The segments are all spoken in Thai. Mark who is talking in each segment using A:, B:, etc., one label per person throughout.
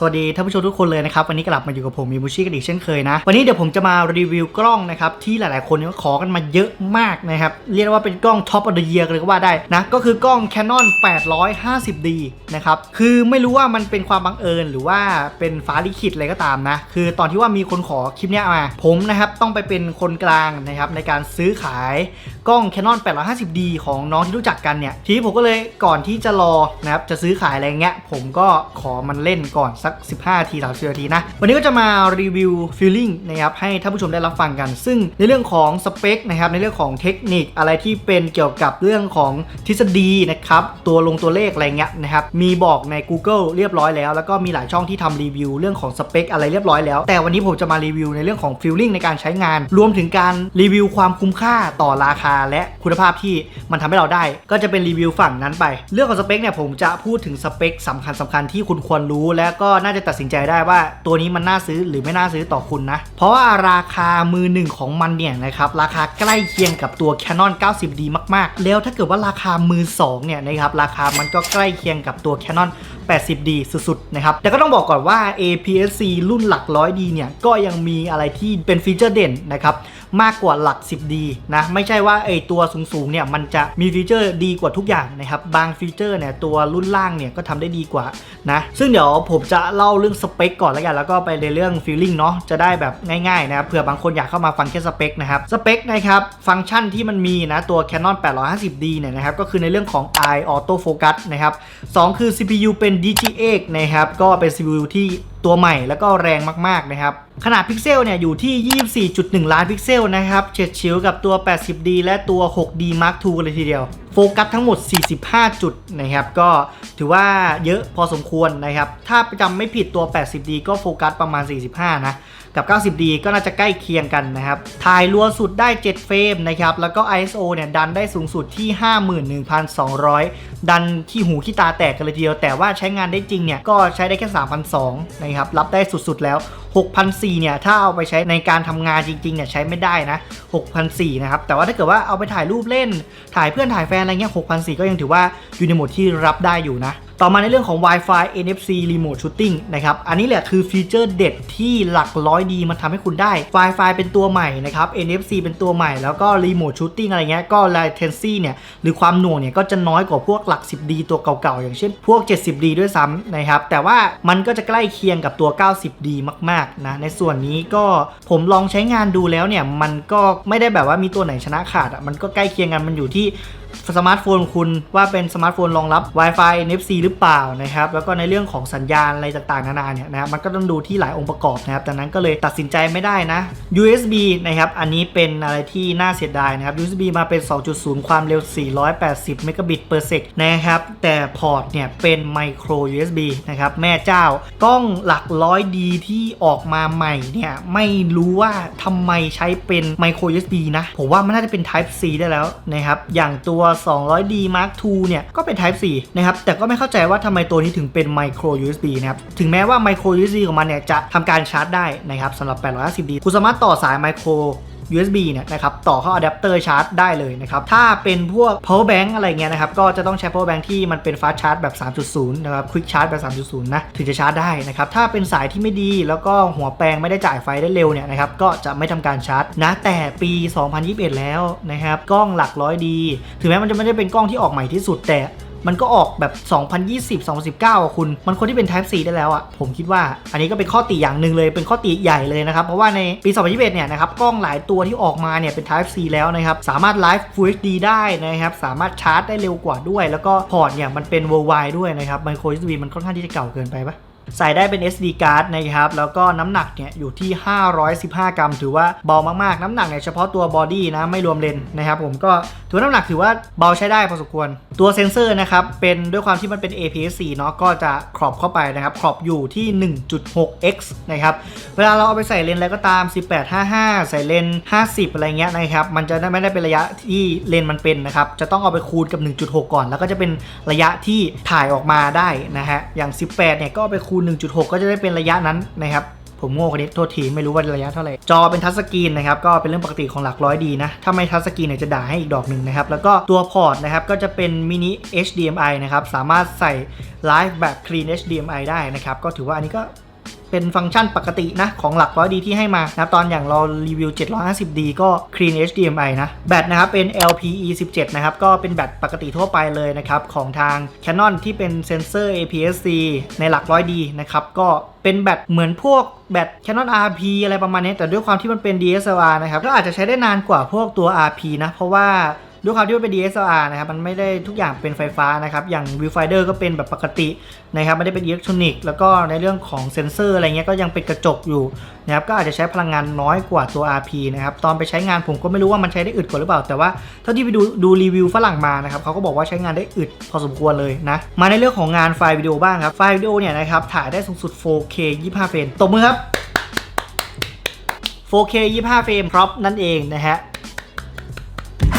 A: สวัสดีท่านผู้ชมทุกคนเลยนะครับวันนี้กลับมาอยู่กับผมมีมูชิกันอีกเช่นเคยนะวันนี้เดี๋ยวผมจะมารีวิวกล้องนะครับที่หลายๆคนเนี่ยขอกันมาเยอะมากนะครับเรียกว่าเป็นกล้องท็อปอ f เดเยียเลยก็ว่าได้นะก็คือกล้อง Canon 850D นะครับคือไม่รู้ว่ามันเป็นความบังเอิญหรือว่าเป็นฟ้าลิขิตอะไรก็ตามนะคือตอนที่ว่ามีคนขอคลิปเนี้ยมาผมนะครับต้องไปเป็นคนกลางนะครับในการซื้อขายกล้อง Canon 850D ของน้องที่รู้จักกันเนี่ยทีนี้ผมก็เลยก่อนที่จะรอนะครับจะซื้อขายอะไรเงี้ยผมก็ขอมันเล่นก่อนสัก 15นาที30นาทีนะ วันนี้ก็จะมารีวิวฟีลลิ่งนะครับให้ท่านผู้ชมได้รับฟังกัน ซึ่งในเรื่องของสเปคนะครับในเรื่องของเทคนิคอะไรที่เป็นเกี่ยวกับเรื่องของทฤษฎีนะครับตัวลงตัวเลขอะไรเงี้ยนะครับมีบอกใน Google เรียบร้อยแล้ว แล้วก็มีหลายช่องที่ทำรีวิวเรื่องของสเปคอะไรเรียบร้อยแล้ว แต่วันนี้ผมจะมารีวิวในเรื่องของฟีลลิ่งในการใช้งาน รวมถึงการรีวิวความคุ้มค่าต่อราคา และคุณภาพที่มันทำให้เราได้ ก็จะเป็นรีวิวฝั่งนั้นไป เรื่องของสเปคเนี่ยผมจะพูดถึงสเปคสำคัญสำคัญที่คุณควรรู้ และก็น่าจะตัดสินใจได้ว่าตัวนี้มันน่าซื้อหรือไม่น่าซื้อต่อคุณนะ เพราะว่าราคามือหนึ่งของมันเนี่ยนะครับราคาใกล้เคียงกับตัว Canon 90D มากๆ แล้วถ้าเกิดว่าราคามือสองเนี่ยนะครับราคามันก็ใกล้เคียงกับตัว Canon 80D สุดๆนะครับ แต่ก็ต้องบอกก่อนว่า APS-C รุ่นหลัก 100D เนี่ยก็ยังมีอะไรที่เป็นฟีเจอร์เด่นนะครับ มากกว่าหลัก 10D นะไม่ใช่ว่าไอตัวสูงๆเนี่ยมันจะมีฟีเจอร์ดีกว่าทุกอย่างนะครับบางฟีเจอร์เนี่ยตัวรุ่นล่างเนี่ยก็ทำได้ดีกว่านะซึ่งเดี๋ยวผมจะเล่าเรื่องสเปคก่อนแล้วกันแล้วก็ไปในเรื่องฟีลลิ่งเนาะจะได้แบบง่ายๆนะครับเผื่อบางคนอยากเข้ามาฟังแค่สเปคนะครับสเปคนะครับฟังก์ชันที่มันมีนะตัว Canon 850D เนี่ยนะครับก็คือในเรื่องของ Eye Auto Focus นะครับสองคือ CPU เป็น DGX นะครับก็เป็น CPU ที่ ตัวใหม่แล้วก็แรงมากๆนะครับ ขนาดพิกเซลเนี่ยอยู่ที่ 24.1 ล้านพิกเซลนะครับเฉียดชิวกับตัว 80D และตัว 6D Mark II เลยทีเดียวโฟกัสทั้งหมด 45 จุดนะครับ ก็ถือว่าเยอะพอสมควรนะครับ ถ้าจำไม่ผิดตัว 80D ก็โฟกัสประมาณ 45 นะ กับ 90D ก็น่าจะใกล้เคียงกันนะครับ ถ่ายรัวสุดได้ 7 เฟรมนะครับ แล้วก็ ISO เนี่ยดันได้สูงสุดที่ 51,200 ดันขี้หูขี้ตาแตกกันเลยทีเดียว แต่ว่าใช้งานได้จริงเนี่ย ก็ใช้ได้แค่ 3,200 นะครับ รับได้สุดๆแล้ว6,400เนี่ย ถ้าเอาไปใช้ในการทำงานจริงๆเนี่ยใช้ไม่ได้นะ6,400นะครับ แต่ว่าถ้าเกิดว่าเอาไปถ่ายรูปเล่น ถ่ายเพื่อนถ่ายแฟนอะไรเงี้ย6,400ก็ยังถือว่าอยู่ในโหมดที่รับได้อยู่นะต่อมาในเรื่องของ Wi-Fi NFC Remote Shooting นะครับ อันนี้แหละคือฟีเจอร์เด็ดที่หลักร้อยดีมันทำให้คุณได้ Wi-Fi เป็นตัวใหม่นะครับ NFC เป็นตัวใหม่ แล้วก็ Remote Shooting อะไรเงี้ย ก็ latency เนี่ย หรือความหน่วงเนี่ย ก็จะน้อยกว่าพวกหลัก 10D ตัวเก่าๆ อย่างเช่น พวก 70D ด้วยซ้ำนะครับ แต่ว่ามันก็จะใกล้เคียงกับตัว 90D มากๆ นะ ในส่วนนี้ก็ผมลองใช้งานดูแล้วเนี่ย มันก็ไม่ได้แบบว่ามีตัวไหนชนะขาดอะ มันก็ใกล้เคียงกัน มันอยู่ที่ สมาร์ทโฟนคุณว่าเป็นสมาร์ทโฟนรองรับ Wi-Fi NFC หรือเปล่านะครับ แล้วก็ในเรื่องของสัญญาณอะไรต่างๆนานาเนี่ยนะครับมันก็ต้องดูที่หลายองค์ประกอบนะครับดังนั้นก็เลยตัดสินใจไม่ได้นะ USB นะครับ อันนี้เป็นอะไรที่น่าเสียดายนะครับ USB มาเป็น 2.0 ความเร็ว 480 เมกะบิต per sec นะครับ แต่พอร์ตเนี่ยเป็น micro USB นะครับ แม่เจ้ากล้องหลักร้อยดีที่ออกมาใหม่เนี่ยไม่รู้ว่าทำไมใช้เป็น micro USB นะ ผมว่ามันน่าจะเป็น Type C ได้แล้วนะครับ อย่างตัว 200D Mark II เนี่ย ก็เป็น Type C นะครับ แต่ก็ไม่เข้าใจว่าทำไมตัวนี้ถึงเป็น micro USB นะครับ ถึงแม้ว่า micro USB ของมันเนี่ยจะทำการชาร์จได้นะครับสำหรับ 850D คุณสามารถต่อสาย micro USB เนี่ยนะครับต่อเข้าอะแดปเตอร์ชาร์จได้เลยนะครับถ้าเป็นพวก power bank อะไรเงี้ยนะครับก็จะต้องใช้ power bank ที่มันเป็น fast charge แบบ 3.0 นะครับ quick charge แบบ 3.0 นะ ถึงจะชาร์จได้นะครับถ้าเป็นสายที่ไม่ดีแล้วก็หัวแปลงไม่ได้จ่ายไฟได้เร็วเนี่ยนะครับก็จะไม่ทำการชาร์จนะแต่ปี 2021 แล้วนะครับกล้องหลักร้อยดี ถึงแม้มันจะไม่ได้เป็นกล้องที่ออกใหม่ที่สุดแต่ มันก็ออกแบบ 2020 2019อะคุณ มันคนที่เป็น Type C ได้แล้วอะ ผมคิดว่า อันนี้ก็เป็นข้อติอย่างหนึ่งเลย เป็นข้อติใหญ่เลยนะครับ เพราะว่าในปี 2021 เนี่ยนะครับ กล้องหลายตัวที่ออกมาเนี่ยเป็น Type C แล้วนะครับ สามารถไลฟ์ Full HD ได้นะครับ สามารถชาร์จได้เร็วกว่าด้วย แล้วก็พอร์ตเนี่ยมันเป็น worldwide ด้วยนะครับ Micro USB มันค่อนข้างที่จะเก่าเกินไปปะ ใส่ได้เป็น SD card นะครับ แล้วก็น้ำหนักเนี่ยอยู่ที่ 515 กรัม ถือว่าเบามากๆ น้ำหนักเนี่ยเฉพาะตัวบอดี้นะ ไม่รวมเลนนะครับผมก็ถือน้ำหนักถือว่าเบาใช้ได้พอสมควร ตัวเซนเซอร์นะครับ เป็นด้วยความที่มันเป็น APS-C เนาะก็จะครอบเข้าไปนะครับ ครอบอยู่ที่ 1.6x นะครับ เวลาเราเอาไปใส่เลนอะไรก็ตาม 1855 ใส่เลน 50 อะไรเงี้ยนะครับ มันจะไม่ได้เป็นระยะที่เลนมันเป็นนะครับ จะต้องเอาไปคูณกับ 1.6 ก่อน แล้วก็จะเป็นระยะที่ถ่ายออกมาได้นะฮะ อย่าง 18 เนี่ยก็เอาไปคูณ 1.6 ก็จะได้เป็นระยะนั้นนะครับผผมโง่คนนี้โทษทีไม่รู้ว่าระยะเท่าไหร่ จอเป็นทัชสกรีนนะครับก็เป็นเรื่องปกติของหลักร้อยดีนะ ถ้าไม่ทัชสกรีนเนี่ยจะด่าให้อีกดอกหนึ่งนะครับ แล้วก็ตัวพอร์ตนะครับก็จะเป็นมินิ HDMI นะครับ สามารถใส่ไลฟ์แบบ Clean HDMI ได้นะครับ ก็ถือว่าอันนี้ก็ เป็นฟังก์ชันปกตินะ ของหลักร้อยดีที่ให้มานะตอนอย่างเรารีวิว 750D ก็ Clean HDMI นะ แบตนะครับเป็น LPE 17 นะครับ ก็เป็นแบตปกติทั่วไปเลยนะครับ ของทาง Canon ที่เป็นเซนเซอร์ APS-C ในหลักร้อยดีนะครับ ก็เป็นแบตเหมือนพวกแบต Canon RP อะไรประมาณนี้ แต่ด้วยความที่มันเป็น DSLR นะครับ ก็อาจจะใช้ได้นานกว่าพวกตัว RP นะ เพราะว่า ด้วยความที่มันเป็น DSLR นะครับ มันไม่ได้ทุกอย่างเป็นไฟฟ้านะครับ อย่าง viewfinder ก็เป็นแบบปกตินะครับไม่ได้เป็นอิเล็กทรอนิกส์แล้วก็ในเรื่องของเซนเซอร์อะไรเงี้ยก็ยังเป็นกระจกอยู่นะครับ ก็อาจจะใช้พลังงานน้อยกว่าตัว RP นะครับ ตอนไปใช้งานผมก็ไม่รู้ว่ามันใช้ได้อึดกว่าหรือเปล่า แต่ว่าเท่าที่ไปดูดูรีวิวฝรั่งมานะครับเขาก็บอกว่าใช้งานได้อึดพอสมควรเลยนะ มาในเรื่องของงานไฟล์วิดีโอบ้างครับ ไฟล์วิดีโอเนี่ยนะครับถ่ายได้สูงสุด 4K 25 เฟรม ตบมือครับ 4K 25 เฟรมพร็อพนั่นเองนะฮะ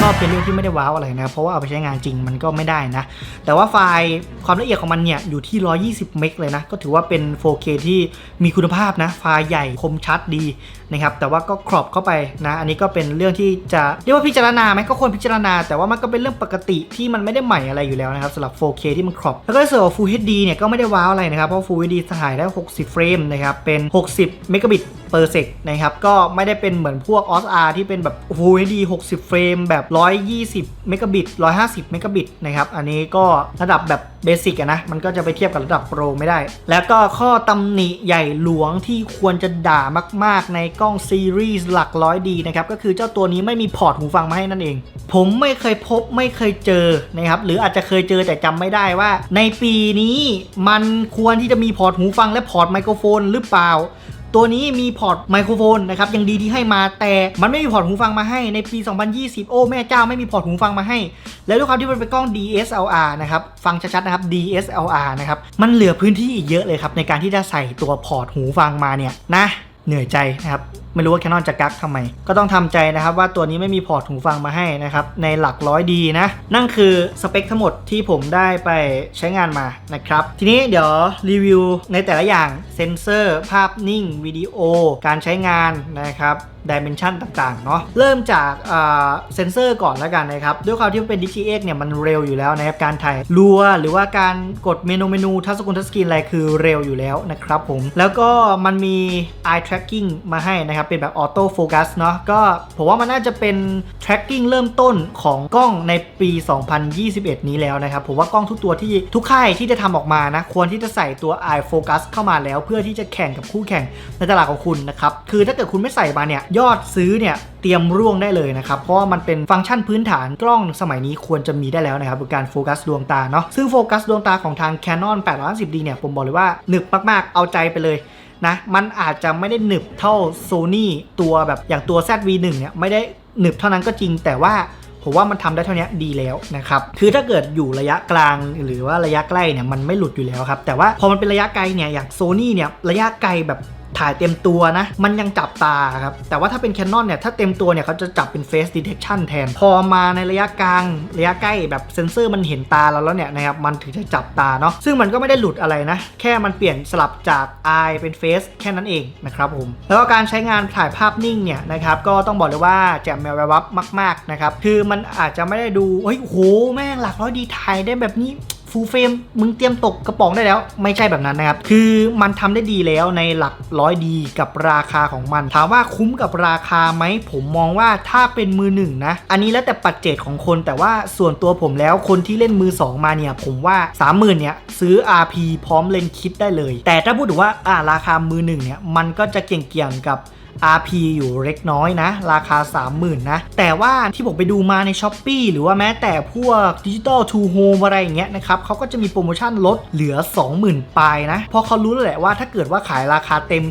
A: ก็เป็นเรื่องที่ไม่ได้ว้าวอะไรนะ เพราะว่าเอาไปใช้งานจริงมันก็ไม่ได้นะ แต่ว่าไฟล์ความละเอียดของมันเนี่ยอยู่ที่ 120 เมกเลยนะ ก็ถือว่าเป็น 4K ที่มีคุณภาพนะ ไฟล์ใหญ่คมชัดดีนะครับ แต่ว่าก็ครอบเข้าไปนะ อันนี้ก็เป็นเรื่องที่จะเรียกว่าพิจารณาไหมก็ควรพิจารณา แต่ว่ามันก็เป็นเรื่องปกติที่มันไม่ได้ใหม่อะไรอยู่แล้วนะครับสำหรับ 4K ที่มันครอบ แล้วก็ในส่วนของ Full HD เนี่ยก็ไม่ได้ว้าวอะไรนะครับ เพราะ Full HD ถ่ายได้ 60 เฟรมนะครับเป็น 60 เมกะบิตเปอร์เซกนะครับก็ไม่ได้เป็นเหมือนพวก OSR ที่เป็นแบบ Full HD 60 เฟรมแบบ120 เมกะบิต 150 เมกะบิตนะครับ อันนี้ก็ระดับแบบเบสิกนะ มันก็จะไปเทียบกับระดับโปรไม่ได้ แล้วก็ข้อตำหนิใหญ่หลวงที่ควรจะด่ามาก ๆ ในกล้องซีรีส์หลักร้อยดีนะครับ ก็คือเจ้าตัวนี้ไม่มีพอร์ตหูฟังมาให้นั่นเอง ผมไม่เคยพบไม่เคยเจอนะครับ หรืออาจจะเคยเจอแต่จำไม่ได้ว่า ในปีนี้มันควรที่จะมีพอร์ตหูฟังและพอร์ตไมโครโฟนหรือเปล่า ตัวนี้มีพอร์ตไมโครโฟนนะครับยังดีที่ให้มาแต่มันไม่มีพอร์ตหูฟังมาให้ในปี 2020 โอ้แม่เจ้าไม่มีพอร์ตหูฟังมาให้ แล้วด้วยความที่มันเป็นกล้อง DSLR นะครับฟังชัดๆนะครับ DSLR นะครับมันเหลือพื้นที่อีกเยอะเลยครับในการที่จะใส่ตัวพอร์ตหูฟังมาเนี่ยนะเหนื่อยใจนะครับ ไม่รู้ว่าแคนนอนจะกักทำไม ก็ต้องทำใจนะครับว่าตัวนี้ไม่มีพอร์ตหูฟังมาให้นะครับในหลักร้อยดีนะ นั่นคือสเปคทั้งหมดที่ผมได้ไปใช้งานมานะครับ ทีนี้เดี๋ยวรีวิวในแต่ละอย่างเซนเซอร์ ภาพนิ่งวิดีโอ การใช้งานนะครับ ดิเมนชันต่างๆเนาะเริ่มจากเซนเซอร์ก่อนแล้วกันนะครับ ด้วยความที่เป็น DTX เนี่ยมันเร็วอยู่แล้วนะครับ การถ่ายรัวหรือว่าการกดเมนูเมนูทัชสกุลทัชสกรีนอะไรคือเร็วอยู่แล้วนะครับผม แล้วก็มันมี eye tracking มาให้นะครับ เป็นแบบออโต้โฟกัสเนาะก็ผมว่ามันน่าจะเป็น tracking เริ่มต้นของกล้องในปี 2021 นี้แล้วนะครับ ผมว่ากล้องทุกตัวที่ทุกค่ายที่จะทำออกมานะ ควรที่จะใส่ตัว eye focus เข้ามาแล้ว เพื่อที่จะแข่งกับคู่แข่งในตลาดของคุณนะครับคือถ้าเกิดคุณไม่ใส่มาเนี่ยยอดซื้อเนี่ยเตรียมร่วงได้เลยนะครับ เพราะว่ามันเป็นฟังก์ชันพื้นฐานกล้องสมัยนี้ควรจะมีได้แล้วนะครับคือการโฟกัสดวงตาเนาะซึ่งโฟกัสดวงตาของทาง Canon 810D เนี่ยผมบอกเลยว่าหนึบมากๆเอาใจไปเลยนะมันอาจจะไม่ได้หนึบเท่า Sony ตัวแบบอย่างตัว ZV1 เนี่ยไม่ได้หนึบเท่านั้นก็จริงแต่ว่าผมว่ามันทำได้เท่านี้ดีแล้วนะครับ คือถ้าเกิดอยู่ระยะกลางหรือว่าระยะใกล้เนี่ยมันไม่หลุดอยู่แล้วครับ แต่ว่าพอมันเป็นระยะไกลเนี่ยอย่างโซนี่เนี่ยระยะไกลแบบ ถ่ายเต็มตัวนะ มันยังจับตาครับ แต่ว่าถ้าเป็น Canon เนี่ย ถ้าเต็มตัวเนี่ยเขาจะจับเป็น Face Detection แทน พอมาในระยะกลาง ระยะใกล้แบบเซนเซอร์มันเห็นตาเราแล้วเนี่ยนะครับ มันถึงจะจับตาเนาะ ซึ่งมันก็ไม่ได้หลุดอะไรนะ แค่มันเปลี่ยนสลับจาก Eye เป็น Face แค่นั้นเองนะครับผม แล้วก็การใช้งานถ่ายภาพนิ่งเนี่ยนะครับ ก็ต้องบอกเลยว่าแจ่มแมวแวววับมาก ๆนะครับ คือมันอาจจะไม่ได้ดูเฮ้ยโหแม่งหลักร้อยดีถ่ายได้แบบนี้ ฟูลเฟรมมึงเตรียมตกกระป๋องได้แล้ว ไม่ใช่แบบนั้นนะครับ คือมันทำได้ดีแล้วในหลักร้อยดีกับราคาของมัน ถามว่าคุ้มกับราคาไหม ผมมองว่าถ้าเป็นมือหนึ่งนะ อันนี้แล้วแต่ปัจเจกของคน แต่ว่าส่วนตัวผมแล้วคนที่เล่นมือ 2 มาเนี่ย ผมว่า 30,000เนี่ยซื้อ RP พร้อมเลนคิดได้เลย แต่ถ้าพูดถึงว่าอ่าราคามือหนึ่งเนี่ยมันก็จะเกี่ยงๆกับ RP อยู่เล็กน้อยนะ ราคา 30,000 นะ แต่ว่าที่ผมไปดูมาใน s h อ p e e หรือว่าแม้แต่พวก Digital to Home อะไรอย่างเงี้ยนะครับเขาก็จะมีโปรโมชั่นลดเหลือ 20,000 ปลายนะ เพราะเขารู้แล้วแหละว่าถ้าเกิดว่าขายราคาเต็ม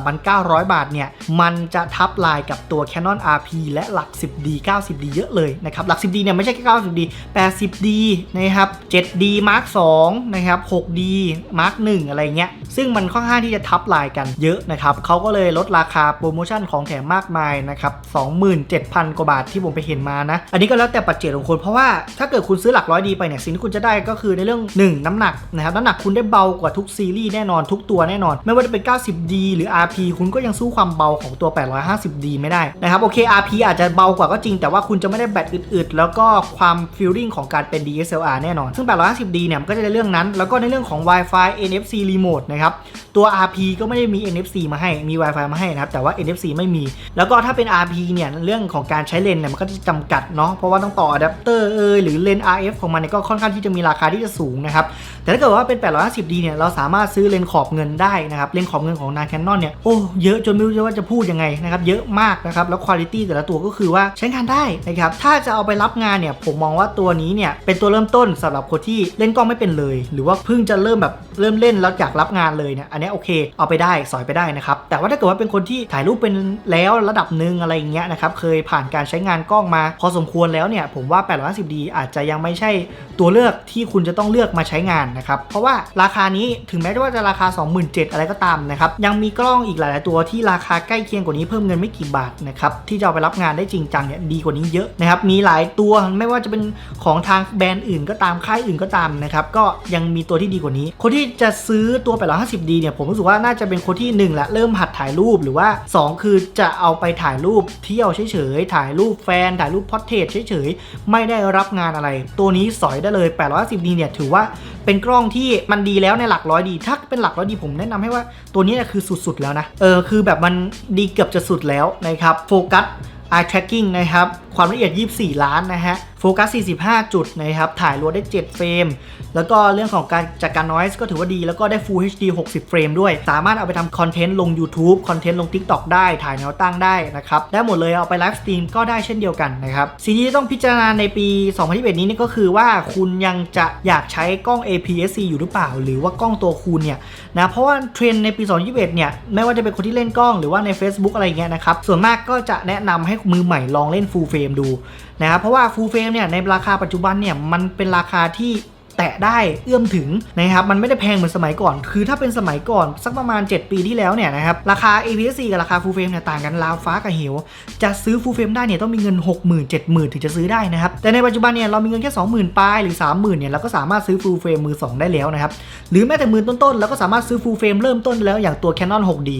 A: 33,900 บาทเนี่ย มันจะทับลายกับตัว Canon RP และหลัก 10D 90D เยอะเลยนะครับ หลัก 10D เนี่ยไม่ใช่แค่ 90D 80D นะครับ 7D Mark 2นะครับ 6D Mark 1อะไรเงี้ย ซึ่งมันค่อนข้างที่จะทับลายกันเยอะนะครับเขาก็เลยลดราคาโปรโมชั่นของแถมมากมายนะครับ27,000 กว่าบาทที่ผมไปเห็นมานะ อันนี้ก็แล้วแต่ปัจเจกของคน เพราะว่าถ้าเกิดคุณซื้อหลักร้อยดีไปเนี่ยสิ่งที่คุณจะได้ก็คือในเรื่อง 1 น้ำหนักนะครับน้ำหนักคุณได้เบากว่าทุกซีรีส์แน่นอนทุกตัวแน่นอน ไม่ว่าจะเป็น 90D หรือ RP คุณก็ยังสู้ความเบาของตัว 850D ไม่ได้นะครับโอเค RP อาจจะเบากว่าก็จริง แต่ว่าคุณจะไม่ได้แบตอึดๆแล้วก็ความฟีลลิ่งของการเป็น DSLR แน่นอน ซึ่ง 850D เนี่ยก็จะในเรื่องนั้น แล้วก็ในเรื่องของ Wi-Fi NFC Remote นะครับตัว RP ก็ไม่ได้มี NFC มาให้มี Wi-Fi มาให้นะครับแต่ว่า NFC ไม่มี แล้วก็ถ้าเป็น RP เนี่ยเรื่องของการใช้เลนเนี่ยมันก็จะจำกัดเนาะเพราะว่าต้องต่ออะแดปเตอร์เอยหรือเลนส์ RF ของมันเนี่ยก็ค่อนข้างที่จะมีราคาที่จะสูงนะครับแต่ถ้าเกิดว่าเป็น 850D เนี่ยเราสามารถซื้อเลนขอบเงินได้นะครับเลนขอบเงินของนางแคนนอนเนี่ยโอ้เยอะจนไม่รู้จะว่าจะพูดยังไงนะครับเยอะมากนะครับแล้วคุณภาพแต่ละตัวก็คือว่าใช้งานได้นะครับถ้าจะเอาไปรับงานเนี่ยผมมองว่าตัวนี้เนี่ยเป็นตัวเริ่มต้นสำหรับคนที่เล่นกล้องไม่เป็นเลย หรือว่าเพิ่งจะเริ่มแบบเริ่มเล่นแล้วอยากรับงานเลยเนี่ยอันนี้โอเค เอาไปได้สอยไปได้นะครับแต่ว่าถ้าเกิดว่าเป็นคนที่ถ่ายรูปเป็นแล้วระดับหนึ่งอะไรอย่างเงี้ยนะครับเคยผ่านการใช้งานกล้องมา พอสมควรแล้วเนี่ยผมว่า 850D อาจจะยังไม่ใช่ตัวเลือกที่คุณจะต้องเลือกมาใช้งานนะครับ เพราะว่าราคานี้ถึงแม้ว่าจะราคา 27,000อะไรก็ตามนะครับ ยังมีกล้องอีกหลาย ๆ ตัวที่ราคาใกล้เคียงกว่านี้เพิ่มเงินไม่กี่บาทนะครับที่จะไปรับงานได้จริงจังเนี่ยดีกว่านี้เยอะนะครับ มีหลายตัวไม่ว่าจะเป็นของทางแบรนด์อื่นก็ตามค่ายอื่นก็ตามนะครับก็ยังมีตัวที่ดีกว่านี้ คนที่จะซื้อตัว 850D เนี่ยผมรู้สึกว่าน่าจะเป็นคนที่1ละเริ่มหัดถ่ายรูปหรือว่า 2 คือจะเอาไปถ่ายรูปเที่ยวเฉย ๆ ถ่ายรูปแฟน ถ่ายรูปพอร์เทรตเฉย ๆ ไม่ได้รับงานอะไร ตัวนี้สอยได้เลย 850D เนี่ยถือว่าเป็นกล้องที่มันดีแล้วในหลักร้อยดี ถ้าเป็นหลักร้อยดีผมแนะนำให้ว่าตัวนี้คือสุดๆแล้วนะ เออคือแบบมันดีเกือบจะสุดแล้วนะครับ โฟกัส eye tracking นะครับ ความละเอียด 24 ล้านนะฮะ โฟกัส 45 จุดนะครับ ถ่ายรัวได้ 7 เฟรม แล้วก็เรื่องของการจัดการ noise ก็ถือว่าดีแล้วก็ได้ Full HD 60 เฟรมด้วย สามารถเอาไปทำคอนเทนต์ลง YouTube คอนเทนต์ลง TikTok ได้ถ่ายแนวตั้งได้นะครับได้หมดเลยเอาไปไลฟ์สตรีมก็ได้เช่นเดียวกันนะครับสิ่งที่ต้องพิจารณาในปี 2021 นี้นี่ก็คือว่าคุณยังจะอยากใช้กล้อง APS-C อยู่หรือเปล่า หรือว่ากล้องตัวคูณเนี่ยนะเพราะว่าเทรนในปี 2021 เนี่ยไม่ว่าจะเป็นคนที่เล่นกล้องหรือว่าใน Facebook อะไรเงี้ยนะครับส่วนมากก็จะแนะนำให้มือใหม่ลองเล่น Full Frame ดูนะครับเพราะว่า Full Frame เนี่ยในราคาปัจจุบันเนี่ยมันเป็นราคาที่ แตะได้เอื้อมถึงนะครับมันไม่ได้แพงเหมือนสมัยก่อน คือถ้าเป็นสมัยก่อนสักประมาณ 7 ปีที่แล้วเนี่ยนะครับราคา APS-C กับราคา Full Frame เนี่ยต่างกันราวฟ้ากับเหวจะซื้อ Full Frame ได้เนี่ยต้องมีเงิน 60,000 70,000 ถึงจะซื้อได้นะครับแต่ในปัจจุบันเนี่ยเรามีเงินแค่ 20,000ปลายหรือ 30,000เนี่ยเราก็สามารถซื้อ Full Frame มือ 2 ได้แล้วนะครับหรือแม้แต่หมื่นต้นๆเราก็สามารถซื้อ Full Frame เริ่มต้นแล้วอย่างตัว Canon 6D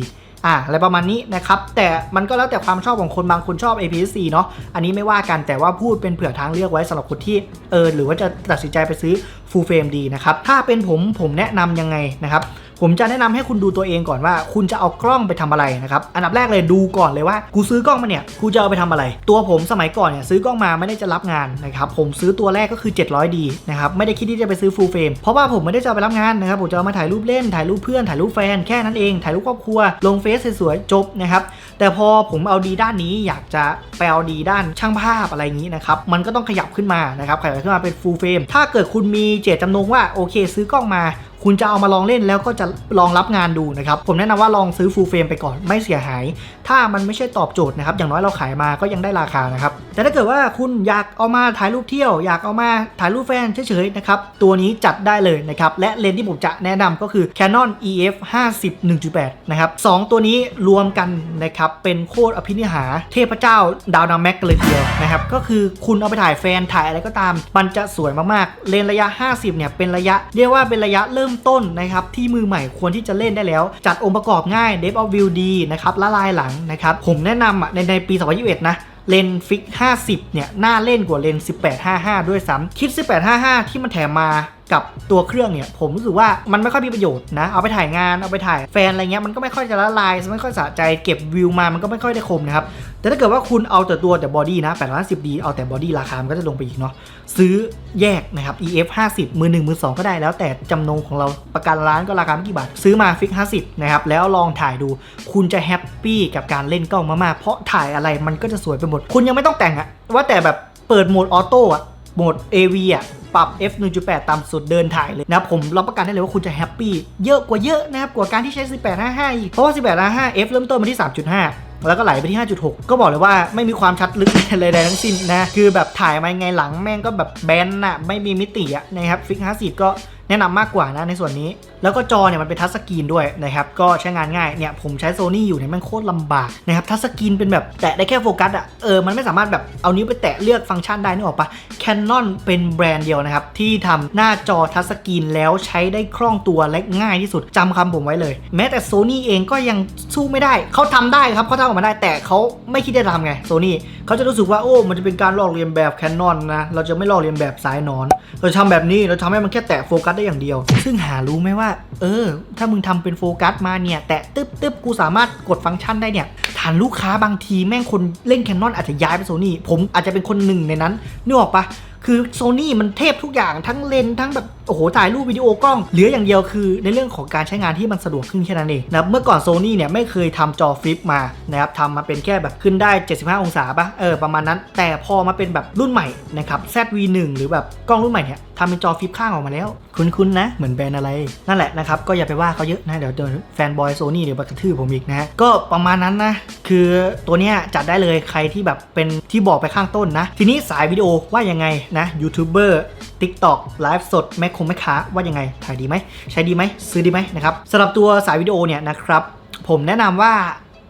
A: อะอะไรประมาณนี้นะครับ แต่มันก็แล้วแต่ความชอบของคนบางคนชอบ APS-C เนาะอันนี้ไม่ว่ากันแต่ว่าพูดเป็นเผื่อทางเลือกไว้สำหรับคนที่เออหรือว่าจะตัดสินใจไปซื้อ Full Frame ดีนะครับถ้าเป็นผมผมแนะนำยังไงนะครับ ผมจะแนะนำให้คุณดูตัวเองก่อนว่า คุณจะเอากล้องไปทำอะไรนะครับอันดับแรกเลยดูก่อนเลยว่า กูซื้อกล้องมาเนี่ยกูจะเอาไปทำอะไร ตัวผมสมัยก่อนเนี่ยซื้อกล้องมาไม่ได้จะรับงานนะครับผมซื้อตัวแรกก็คือ 700D นะครับไม่ได้คิดที่จะไปซื้อ full frame เพราะว่าผมไม่ได้จะไปรับงานนะครับผมจะเอามาถ่ายรูปเล่นถ่ายรูปเพื่อนถ่ายรูปแฟนแค่นั้นเองถ่ายรูปครอบครัว ลงเฟซสวยๆจบนะครับแต่พอผมเอาดีด้านนี้อยากจะไปเอาดีด้านช่างภาพอะไรอย่างนี้นะครับมันก็ต้องขยับขึ้นมานะครับขยับขึ้นมาเป็น full frame ถ้าเกิดคุณมีเจตจำนงว่าโอเค ซื้อกล้องมา คุณจะเอามาลองเล่นแล้วก็จะลองรับงานดูนะครับ ผมแนะนำว่าลองซื้อ full frame ไปก่อนไม่เสียหาย ถ้ามันไม่ใช่ตอบโจทย์นะครับ อย่างน้อยเราขายมาก็ยังได้ราคานะครับ แต่ถ้าเกิดว่าคุณอยากเอามาถ่ายรูปเที่ยว อยากเอามาถ่ายรูปแฟนเฉยๆนะครับ ตัวนี้จัดได้เลยนะครับ และเลนส์ที่ผมจะแนะนำก็คือ Canon EF 50 1.8 นะครับสองตัวนี้รวมกันนะครับเป็นโคตรอภินิหารเทพเจ้าดาวนาแม็กกันเลยทีเดียวนะครับก็คือคุณเอาไปถ่ายแฟนถ่ายอะไรก็ตาม มันจะสวยมากๆเลนส์ระยะ 50 เนี่ยเป็นระยะเรียกว่าเป็นระยะเริ่มต้นนะครับที่มือใหม่ควรที่จะเล่นได้แล้ว จัดองค์ประกอบง่าย Depth of View ดีนะครับละลายหลังนะครับผมแนะนำอะในในปี 2021 นะเลนฟิก 50 เนี่ย น่าเล่นกว่าเลนส์1855 ด้วยซ้ำ คิด 1855 ที่มันแถมมา กับตัวเครื่องเนี่ยผมรู้สึกว่ามันไม่ค่อยมีประโยชน์นะ เอาไปถ่ายงานเอาไปถ่ายแฟนอะไรเงี้ยมันก็ไม่ค่อยจะละลายไม่ค่อยสะใจเก็บวิวมามันก็ไม่ค่อยได้คมนะครับแต่ถ้าเกิดว่าคุณเอาแต่ตัวแต่บอดี้นะ810 d เอาแต่บอดี้ราคา มันก็จะลงไปอีกเนาะซื้อแยกนะครับ EF 50มือ1มือ2 ก็ได้แล้วแต่จำนงของเราประกันร้านก็ราคาไม่กี่บาท ซื้อมาฟิก 50 นะครับ แล้วลองถ่ายดู คุณจะแฮปปี้กับการเล่นกล้องมากๆ เพราะถ่ายอะไรมันก็จะสวยไปหมด คุณยังไม่ต้องแต่งอะว่าแต่แบบเปิดโหมดออโต้อะโหมด AV อะ ปรับ f 1.8ตามสุดเดินถ่ายเลยนะผมรับประกันได้เลยว่าคุณจะแฮปปี้เยอะกว่าเยอะนะครับกว่าการที่ใช้ 1855อีกเพราะว่า 1855 f เริ่มต้นมาที่ 3.5แล้วก็ไหลไปที่ 5.6 ก็บอกเลยว่าไม่มีความชัดลึกอะไรใดทั้งสิ้นนะ คือแบบถ่ายมาไงหลังแม่งก็แบบแบนอะไม่มีมิติอะนะครับฟิก 50 ก็ แนะนำมากกว่านะในส่วนนี้ แล้วก็จอเนี่ยมันเป็นทัชสกรีนด้วยนะครับก็ใช้งานง่ายเนี่ยผมใช้โซนี่อยู่เนี่ยมันโคตรลำบากนะครับทัชสกรีนเป็นแบบแตะได้แค่โฟกัสอะเออมันไม่สามารถแบบเอานิ้วไปแตะเลือกฟังก์ชันได้นึกออกปะ Canon เป็นแบรนด์เดียวนะครับที่ทำหน้าจอทัชสกรีนแล้วใช้ได้คล่องตัวและง่ายที่สุดจำคำผมไว้เลย แม้แต่โซนี่เองก็ยังสู้ไม่ได้เขาทำได้ครับเขาทำออกมาได้แต่เขาไม่คิดจะทำไงโซนี่ เขาจะรู้สึกว่าโอ้ มันจะเป็นการลอกเลียนแบบ Canon นะ เราจะไม่ลอกเลียนแบบสายหนอน เราทำแบบนี้เราทำให้มันแค่แตะโฟกัสได้อย่างเดียว ซึ่งหารู้ไหมว่า เออ ถ้ามึงทำเป็นโฟกัสมาเนี่ย แตะตึ๊บตึ๊บกูสามารถกดฟังก์ชันได้เนี่ยฐานลูกค้าบางทีแม่งคนเล่นแคนนอนอาจจะย้ายไปโซนี่ผมอาจจะเป็นคนหนึ่งในนั้นนึกออกปะคือโซนี่มันเทพทุกอย่างทั้งเลนทั้งแบบ โอ้โหถ่ายรูปวิดีโอกล้องเหลืออย่างเดียวคือ ในเรื่องของการใช้งานที่มันสะดวกขึ้นแค่นั้นเองนะเมื่อก่อนโซนี่เนี่ยไม่เคยทำจอฟลิปมานะครับทำมาเป็นแค่แบบขึ้นได้ 75 องศาปะเออประมาณนั้น แต่พอมาเป็นแบบรุ่นใหม่นะครับ ZV1 หรือแบบกล้องรุ่นใหม่เนี่ยทำเป็นจอฟลิปข้างออกมาแล้ว คุ้นๆนะ เหมือนแบรนด์อะไร นั่นแหละนะครับ ก็อย่าไปว่าเขาเยอะนะ เดี๋ยวเดี๋ยวแฟนบอยโซนี่เดี๋ยวมากระทืบผมอีกนะ ก็ประมาณนั้นนะ คือตัวเนี้ยจัดได้เลยใครที่แบบเป็นที่บอกไปข้างต้นนะ ทีนี้สายวิดีโอว่ายังไงนะยูทูบเบอร์ TikTok ไลฟ์สดแม่คงแม่ค้าว่ายังไงถ่ายดีไหมใช้ดีไหมซื้อดีไหมนะครับสำหรับตัวสายวิดีโอเนี่ยนะครับผมแนะนำว่า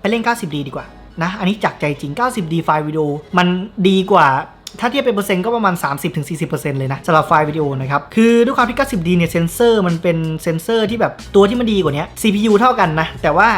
A: ไปเล่น 90D ดีกว่านะอันนี้จากใจจริง 90D ไฟล์วิดีโอมันดีกว่า ถ้าเทียบเป็นเปอร์เซ็นต์ก็ประมาณ 30-40%เลยนะสำหรับไฟล์วิดีโอนะครับ คือด้วยความที่ 90D เนี่ยเซนเซอร์มันเป็นเซนเซอร์ที่แบบตัวที่มันดีกว่านี้ CPU เท่ากันนะ แต่ว่า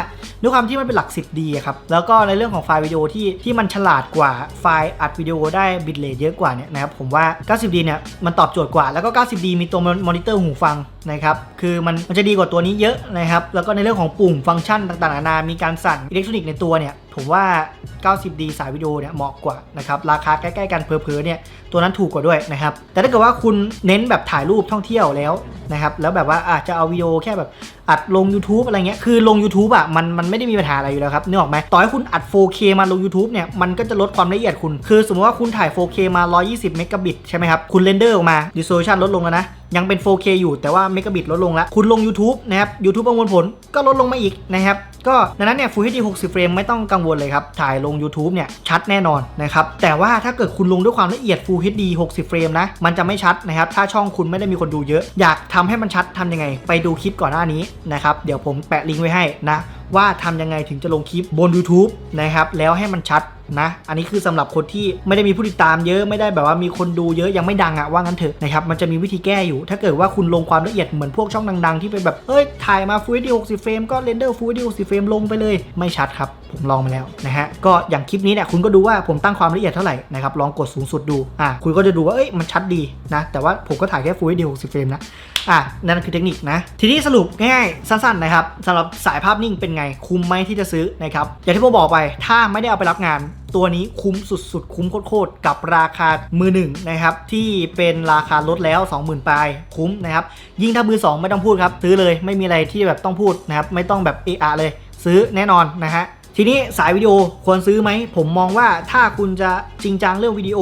A: ด้วยความที่มันเป็นหลัก 10D อะครับ แล้วก็ในเรื่องของไฟล์วิดีโอที่ที่มันฉลาดกว่าไฟล์อัดวิดีโอได้บิตเรทเยอะกว่าเนี่ยนะครับผมว่า 90D เนี่ยมันตอบโจทย์กว่าแล้วก็ 90D มีตัวมอนิเตอร์หูฟัง นะครับ คือมันมันจะดีกว่าตัวนี้เยอะนะครับ แล้วก็ในเรื่องของปุ่มฟังก์ชันต่างๆนานา มีการสั่นอิเล็กทรอนิกส์ในตัวเนี่ย ผมว่า 90D สายวิดีโอเนี่ยเหมาะกว่านะครับ ราคาใกล้ๆกันเพอๆเนี่ย ตัวนั้นถูกกว่าด้วยนะครับ แต่ถ้าเกิดว่าคุณเน้นแบบถ่ายรูปท่องเที่ยวแล้วนะครับ แล้วแบบว่าอาจจะเอาวิดีโอแค่แบบอัดลง YouTube อะไรเงี้ย คือลง YouTube อะมันมันไม่ได้มีปัญหาอะไรอยู่แล้วครับนึกออกไหมต่อให้คุณอัด 4K มาลง YouTube เนี่ย มันก็จะลดความละเอียดคุณ คือสมมติว่าคุณถ่าย 4K มา 120 เมกะบิตใช่ไหมครับ คุณเรนเดอร์ออกมา resolution ลดลงแล้วนะ ยังเป็น 4K อยู่แต่ว่าเมกะบิตลดลงแล้ว คุณลง YouTube นะครับ YouTube ประมวลผลก็ลดลงมาอีกนะครับ ก็ดังนั้นเนี่ย Full HD 60 เฟรมไม่ต้องกังวลเลยครับ ถ่ายลง YouTube เนี่ยชัดแน่นอนนะครับ แต่ว่าถ้าเกิดคุณลงด้วยความละเอียด Full HD 60 เฟรมนะ มันจะไม่ชัดนะครับ ถ้าช่องคุณไม่ได้มีคนดูเยอะ อยากทำให้มันชัดทำยังไง ไปดูคลิปก่อนหน้านี้นะครับ เดี๋ยวผมแปะลิงก์ไว้ให้นะ ว่าทำยังไงถึงจะลงคลิปบน YouTube นะครับแล้วให้มันชัดนะอันนี้คือสำหรับคนที่ไม่ได้มีผู้ติดตามเยอะไม่ได้แบบว่ามีคนดูเยอะยังไม่ดังอะว่างั้นเถอะนะครับมันจะมีวิธีแก้อยู่ ถ้าเกิดว่าคุณลงความละเอียดเหมือนพวกช่องดัง ๆ ที่เป็นแบบเอ้ยถ่ายมา Full HD 60เฟรมก็เรนเดอร์ Full HD 60เฟรมลงไปเลยไม่ชัดครับ ผมลองมาแล้วนะฮะก็อย่างคลิปนี้เนี่ยคุณก็ดูว่าผมตั้งความละเอียดเท่าไหร่นะครับลองกดสูงสุดดูอะคุณก็จะดูว่าเอ้ยมันชัดดีนะแต่ว่าผมก็ถ่ายแค่ Full HD 60เฟรมนะ อะนั่นคือเทคนิคนะ ทีนี้สรุปง่ายๆสั้นๆนะครับสำหรับสายภาพนิ่งเป็นไงคุ้มไหมที่จะซื้อนะครับอย่างที่ผมบอกไปถ้าไม่ได้เอาไปรับงานตัวนี้คุ้มสุดๆ คุ้มโคตรๆกับราคามือหนึ่งนะครับที่เป็นราคาลดแล้ว 20,000ปลายคุ้มนะครับยิ่งถ้ามือ 2 ไม่ต้องพูดครับซื้อเลยไม่มีอะไรที่แบบต้องพูดนะครับไม่ต้องแบบเออะเลย ซื้อแน่นอนนะฮะ ทีนี้สายวิดีโอควรซื้อไหม ผมมองว่าถ้าคุณจะจริงจังเรื่องวิดีโอ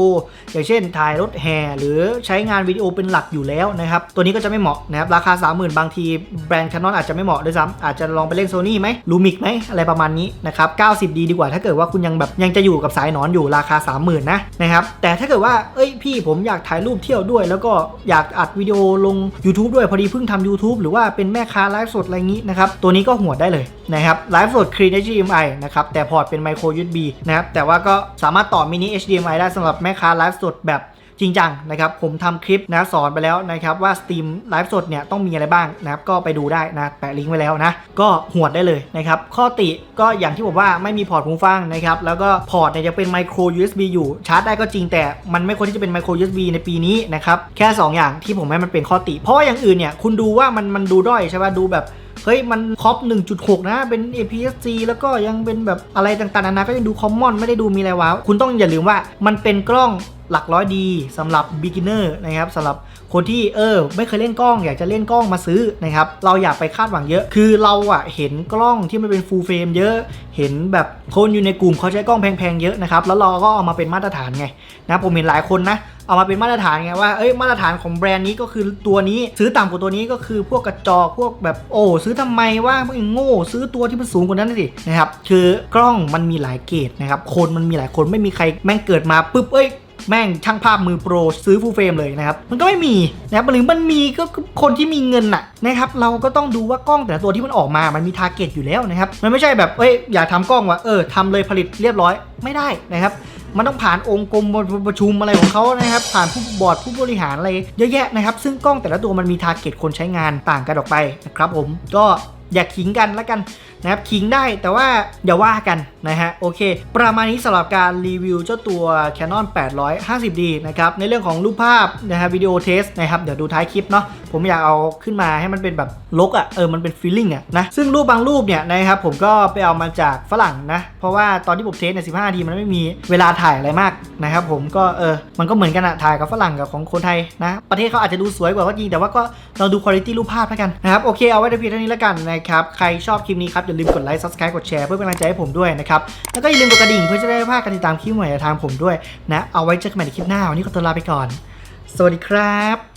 A: อย่างเช่น ถ่ายรถแห่หรือใช้งานวิดีโอเป็นหลักอยู่แล้วนะครับ ตัวนี้ก็จะไม่เหมาะนะครับ ราคา 30,000 บางทีแบรนด์ Canon อาจจะไม่เหมาะด้วยซ้ำอาจจะลองไปเล่น Sony ไหมลูมิกไหมอะไรประมาณนี้นะครับ 90 ดีดีกว่าถ้าเกิดว่าคุณยังแบบยังจะอยู่กับสายนอนอยู่ราคา 30,000 นะนะครับแต่ถ้าเกิดว่าเอ้ยพี่ผมอยากถ่ายรูปเที่ยวด้วย แล้วก็อยากอัดวิดีโอลง YouTube ด้วยพอดีเพิ่งทำ YouTube หรือว่าเป็นแม่ค้าไลฟ์สดอะไรงี้นะครับตัวนี้ก็หัวได้เลยนะครับไลฟ์สด Clean HDMI นะครับ แต่พอร์ตเป็น Micro USB นะครับ แต่ว่าก็สามารถต่อ Mini HDMI ได้สำหรับแม่ค้าไลฟ์สดแบบจริงจังนะครับผมทำคลิปนะสอนไปแล้วนะครับว่าสตรีมไลฟ์สดเนี่ยต้องมีอะไรบ้างนะครับก็ไปดูได้นะแปะลิงก์ไว้แล้วนะ ก็หวดได้เลยนะครับข้อติก็อย่างที่ผมว่าไม่มีพอร์ตหูฟังนะครับแล้วก็พอร์ตเนี่ยจะเป็น Micro USB อยู่ชาร์จได้ก็จริงแต่มันไม่ควรที่จะเป็น Micro USB ในปีนี้นะครับแค่ 2 อย่างที่ผมให้มันเป็นข้อติ เพราะอย่างอื่นเนี่ยคุณดูว่ามันมันดูด้อยใช่ป่ะดูแบบ เฮ้ยมันคอป1.6 นะ เป็น APS-C แล้วก็ยังเป็นแบบอะไรต่างๆนานาก็ยังดูคอมมอนไม่ได้ดูมีอะไรว้าว คุณต้องอย่าลืมว่ามันเป็นกล้องหลักร้อยดีสำหรับ beginner นะครับสำหรับ คนที่เออ ไม่เคยเล่นกล้อง อยากจะเล่นกล้องมาซื้อนะครับ เราอย่าไปคาดหวังเยอะ คือเราอะเห็นกล้องที่มันเป็น full frame เยอะ เห็นแบบคนอยู่ในกลุ่มเขาใช้กล้องแพงๆเยอะนะครับ แล้วเราก็เอามาเป็นมาตรฐานไงนะผมเห็นหลายคนนะเอามาเป็นมาตรฐานไงว่า เอ้ย มาตรฐานของแบรนด์นี้ก็คือตัวนี้ ซื้อต่ำกว่าตัวนี้ก็คือพวกกระจอกพวกแบบโอ้ซื้อทำไมว่ามึงโง่ ซื้อตัวที่มันสูงกว่านั้นสินะครับ คือกล้องมันมีหลายเกรดนะครับ คนมันมีหลายคนไม่มีใครแม่งเกิดมาปุ๊บ เอ้ย แม่งช่างภาพมือโปรซื้อฟูลเฟรมเลยนะครับ มันก็ไม่มีนะครับหรือมันมีก็คือคนที่มีเงินน่ะนะครับ เราก็ต้องดูว่ากล้องแต่ละตัวที่มันออกมา มันมีทาร์เก็ตอยู่แล้วนะครับ มันไม่ใช่แบบ เอ้ย อยากทำกล้องว่ะ เออทำเลยผลิตเรียบร้อย ไม่ได้นะครับมันต้องผ่านองค์กรมประชุมอะไรของเขานะครับ ผ่านผู้บอร์ดผู้บริหารอะไรเยอะแยะนะครับ ซึ่งกล้องแต่ละตัวมันมีทาร์เก็ตคนใช้งานต่างกันออกไปนะครับผม ก็อย่าขิงกันแล้วกัน นะครับขิงได้แต่ว่าอย่าว่ากันนะฮะโอเค ประมาณนี้สำหรับการรีวิวเจ้าตัว Canon 850D นะครับในเรื่องของรูปภาพนะฮะวิดีโอเทสนะครับเดี๋ยวดูท้ายคลิปเนาะผมอยากเอาขึ้นมาให้มันเป็นแบบลกอะ่ะเออมันเป็นฟีลลิ่งอะนะซึ่งรูปบางรูปเนี่ยนะครับผมก็ไปเอามาจากฝรั่งนะ เพราะว่าตอนที่ผมเทสใน15นาทีมันไม่มีเวลาถ่ายอะไรมากนะครับผมก็เออมันก็เหมือนกันอะถ่ายกับฝรั่งกับของคนไทยนะประเทศเขาอาจจะดูสวยกว่าก็จริงแต่ว่าก็เราดูคุณภาพรูปภาพแล้วกันนะครับโอเคเอาไว้เพียงเท่านี้แล้วกันนะครับใครชอบคลิปนี้ครับอย่าลืมกดไลค์ subscribe กดแชร์เพื่อเป็นกำลังใจให้ผมด้วยนะครับ แล้วก็อย่าลืมกดกระดิ่งเพื่อจะได้ไม่พลาดการติดตามคลิปใหม่ทางผมด้วยนะ เอาไว้เจอกันใหม่ในคลิปหน้า วันนี้ขอตัวลาไปก่อน สวัสดีครับ